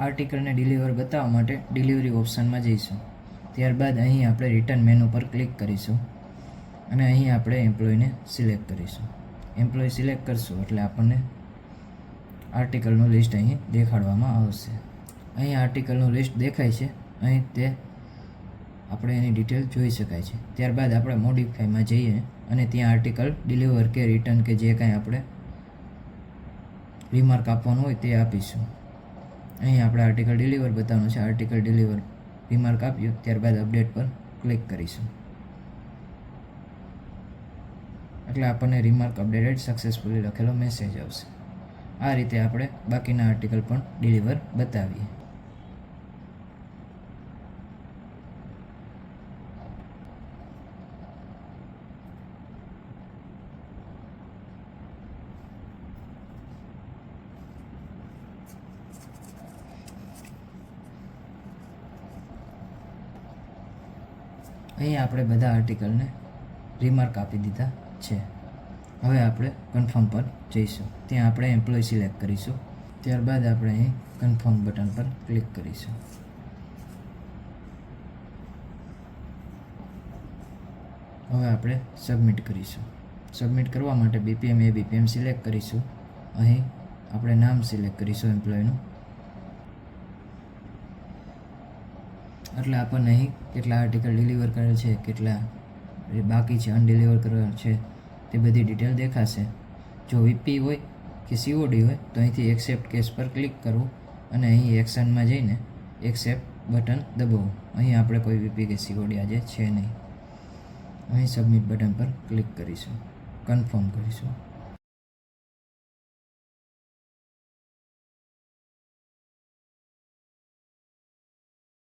આર્ટિકલને deliver બતાવવા માટે delivery ઓપ્શનમાં જઈશું. ત્યારબાદ અહીં આપણે રિટર્ન મેનુ પર ક્લિક કરીશું અને અહીં આપણે એમ્પ્લોયને સિલેક્ટ કરીશું. એમ્પ્લોય સિલેક્ટ કરશું એટલે આપણને આર્ટિકલનું લિસ્ટ અહીં દેખાડવામાં આવશે. અહીં આર્ટિકલનું લિસ્ટ દેખાય છે. અહીં તે આપણે એની ડિટેલ જોઈ શકાય છે. ત્યારબાદ આપણે મોડિફાઈમાં જઈએ અને ત્યાં આર્ટિકલ ડિલિવર કે રિટર્ન કે જે કાંઈ આપણે રિમાર્ક આપવાનું હોય તે આપીશું. અહીં આપણે આર્ટિકલ ડિલિવર બતાવવાનું છે. આર્ટિકલ ડિલિવર રિમાર્ક આપ્યું ત્યારબાદ અપડેટ પર ક્લિક કરીશું. એટલે આપણને રિમાર્ક અપડેટેડ સક્સેસફુલી લખેલો મેસેજ આવશે. આ રીતે આપણે બાકીના આર્ટિકલ પણ ડિલિવર બતાવીએ. અહીં આપણે બધા આર્ટિકલને રિમાર્ક આપી દીધા છે. હવે આપણે કન્ફર્મ પર જઈશું. ત્યાં આપણે એમ્પ્લોય સિલેક્ટ કરીશું. ત્યારબાદ આપણે અહીં કન્ફર્મ બટન પર ક્લિક કરીશું. હવે આપણે સબમિટ કરીશું. સબમિટ કરવા માટે બીપીએમ એ બીપીએમ સિલેક્ટ કરીશું. અહીં આપણે નામ સિલેક્ટ કરીશું એમ્પ્લોયનું એટલે આપણને અહીં કેટલા આર્ટિકલ ડિલિવર કરેલ છે, કેટલા બાકી છે અનડિલિવર કરેલ છે, તે બધી ડિટેલ દેખાશે. જો વીપી હોય કે સીઓડી હોય, તો અહીંથી એક્સેપ્ટ કેસ પર ક્લિક કરવું અને અહીં એક્શનમાં જઈને એક્સેપ્ટ બટન દબાવવું અહીં આપણે કોઈ વીપી કે સીઓડી આજે છે નહીં. અહીં સબમિટ બટન પર ક્લિક કરીશું. કન્ફર્મ કરીશું.